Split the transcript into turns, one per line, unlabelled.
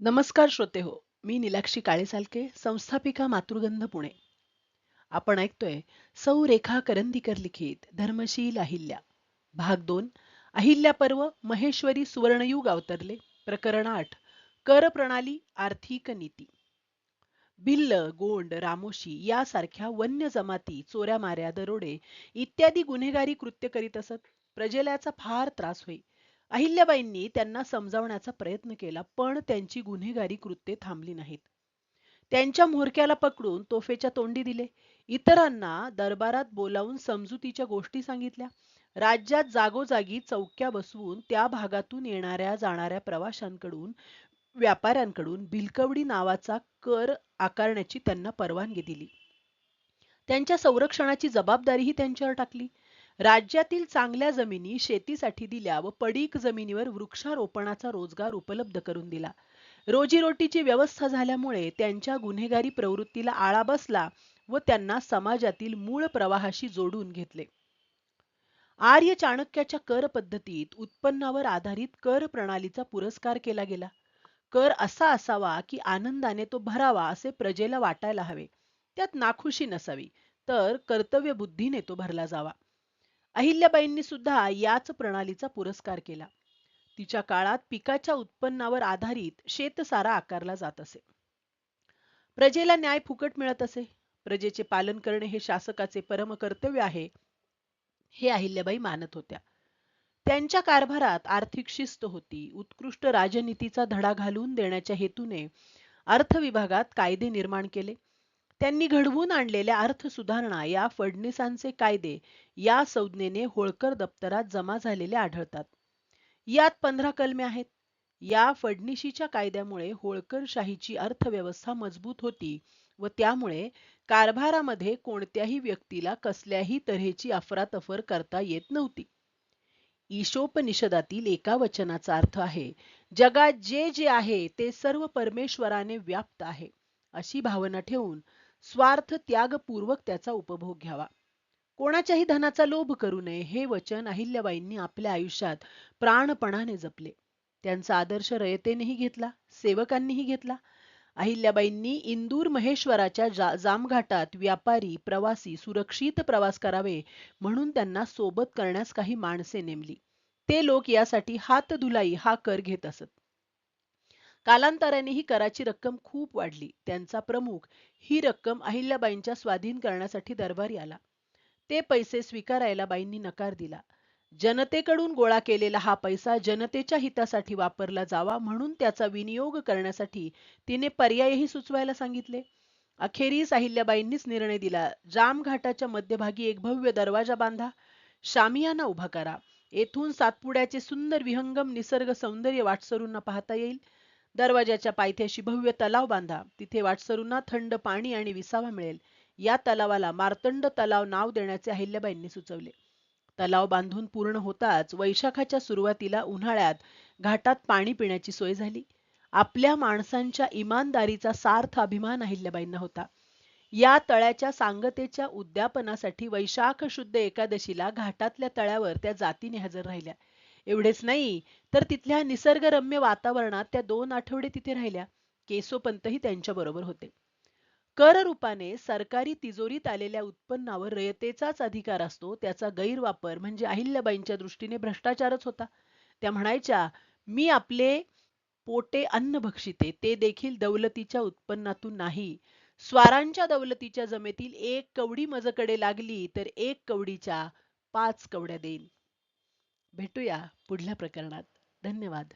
नमस्कार श्रोते हो मी निलाक्षी काळेसालके संस्थापिका मातृगंध पुणे. आपण ऐकतोय सौ रेखा करंदीकर लिखित धर्मशील अहिल्या. भाग दोन अहिल्या पर्व महेश्वरी सुवर्णयुग अवतरले प्रकरण आठ कर प्रणाली आर्थिक नीती. भिल्ल गोंड रामोशी यासारख्या वन्य जमाती चोऱ्या माऱ्या दरोडे इत्यादी गुन्हेगारी कृत्य करीत असत प्रजेल्याचा फार त्रास होई अहिल्याबाईंनी त्यांना समजावण्याचा प्रयत्न केला पण त्यांची गुन्हेगारी कृत्ये थांबली नाहीत. त्यांच्या म्होरक्याला पकडून तोफेच्या तोंडी दिले. इतरांना दरबारात बोलावून समजुतीच्या गोष्टी सांगितल्या. राज्यात जागोजागी चौक्या बसवून त्या भागातून येणाऱ्या जाणाऱ्या प्रवाशांकडून व्यापाऱ्यांकडून भिलकवडी नावाचा कर आकारण्याची त्यांना परवानगी दिली. त्यांच्या संरक्षणाची जबाबदारीही त्यांच्यावर टाकली. राज्यातील चांगल्या जमिनी शेतीसाठी दिल्या व पडीक जमिनीवर वृक्षारोपणाचा रोजगार उपलब्ध करून दिला. रोजीरोटीची व्यवस्था झाल्यामुळे त्यांच्या गुन्हेगारी प्रवृत्तीला आळा बसला व त्यांना समाजातील मूळ प्रवाहाशी जोडून घेतले. आर्य चाणक्याच्या कर पद्धतीत उत्पन्नावर आधारित कर प्रणालीचा पुरस्कार केला गेला. कर असा असावा की आनंदाने तो भरावा असे प्रजेला वाटायला हवे. त्यात नाखुशी नसावी तर कर्तव्य बुद्धीने तो भरला जावा. अहिल्याबाईंनी सुद्धा याच प्रणालीचा पुरस्कार केला. तिच्या काळात पिकाच्या उत्पन्नावर आधारित शेतसारा आकारला जात असे. प्रजेला न्याय फुकट मिळत असे. प्रजेचे पालन करणे हे शासकाचे परम कर्तव्य आहे हे अहिल्याबाई मानत होत्या. त्यांच्या कारभारात आर्थिक शिस्त होती. उत्कृष्ट राजनीतीचा धडा घालून देण्याच्या हेतूने अर्थ विभागात कायदे निर्माण केले. त्यांनी घडवून आणलेल्या अर्थसुधारणा या फडणीसांचे कायदे या संज्ञेने होळकर दप्तरात जमा झालेले आढळतात. यात पंधरा कलमे आहेत. या फडणीशीच्या कायद्यामुळे होळकरशाहीची अर्थव्यवस्था मजबूत होती व त्यामुळे कारभारामध्ये कोणत्याही व्यक्तीला कसल्याही तऱ्हेची अफरातफर करता येत नव्हती. ईशोपनिषदातील एका वचनाचा अर्थ आहे जगात जे जे आहे ते सर्व परमेश्वराने व्याप्त आहे अशी भावना ठेवून स्वार्थ त्यागपूर्वक त्याचा उपभोग घ्यावा. कोणाच्याही धनाचा लोभ करू नये हे वचन अहिल्याबाईंनी आपल्या आयुष्यात प्राणपणाने जपले. त्यांचा आदर्श रयतेनेही घेतला सेवकांनीही घेतला. अहिल्याबाईंनी इंदूर महेश्वराच्या जा जामघाटात व्यापारी प्रवासी सुरक्षित प्रवास करावे म्हणून त्यांना सोबत करण्यास काही माणसे नेमली. ते लोक यासाठी हात धुलाई हा कर घेत असत. कालांतराने ही कराची रक्कम खूप वाढली. त्यांचा प्रमुख ही रक्कम अहिल्याबाईंच्या स्वाधीन करण्यासाठी दरबारी आला. ते पैसे स्वीकारायला बाईंनी नकार दिला. जनतेकडून गोळा केलेला हा पैसा जनतेच्या हितासाठी वापरला जावा म्हणून त्याचा विनियोग करण्यासाठी तिने पर्यायही सुचवायला सांगितले. अखेरीस अहिल्याबाईंनीच निर्णय दिला जामघाटाच्या मध्यभागी एक भव्य दरवाजा बांधा. शामियाना उभा करा. येथून सातपुड्याचे सुंदर विहंगम निसर्ग सौंदर्य वाटसरूंना पाहता येईल. दरवाजाच्या पायथ्याशी भव्य तलाव बांधा. तिथे वाटसरूंना थंड पाणी आणि विसावा मिळेल. या तलावाला मार्तंड तलाव नाव देण्याचे अहिल्याबाईंनी सुचवले. तलाव बांधून पूर्ण होताच वैशाखाच्या सुरुवातीला उन्हाळ्यात घाटात पाणी पिण्याची सोय झाली. आपल्या माणसांच्या इमानदारीचा सार्थ अभिमान अहिल्याबाईंना होता. या तळ्याच्या सांगतेच्या उद्यापनासाठी वैशाख शुद्ध एकादशीला घाटातल्या तळ्यावर त्या जातीने हजर राहिल्या. एवढेच नाही. तर तिथल्या निसर्गरम्य वातावरणात त्या दोन आठवडे तिथे राहिल्या. केसोपंतही त्यांच्या बरोबर होते. कर रूपाने सरकारी तिजोरीत आलेल्या उत्पन्नावर रयतेचाच अधिकार असतो त्याचा गैरवापर म्हणजे अहिल्याबाईंच्या दृष्टीने भ्रष्टाचारच होता. त्या म्हणायच्या मी आपले पोटे अन्न भक्षिते ते देखील दौलतीच्या उत्पन्नातून नाही. स्वारांच्या दौलतीच्या जमेतील एक कवडी मजकडे लागली तर एक कवडीच्या पाच कवड्या देईन. भेटूया पुढल्या प्रकरणात. धन्यवाद.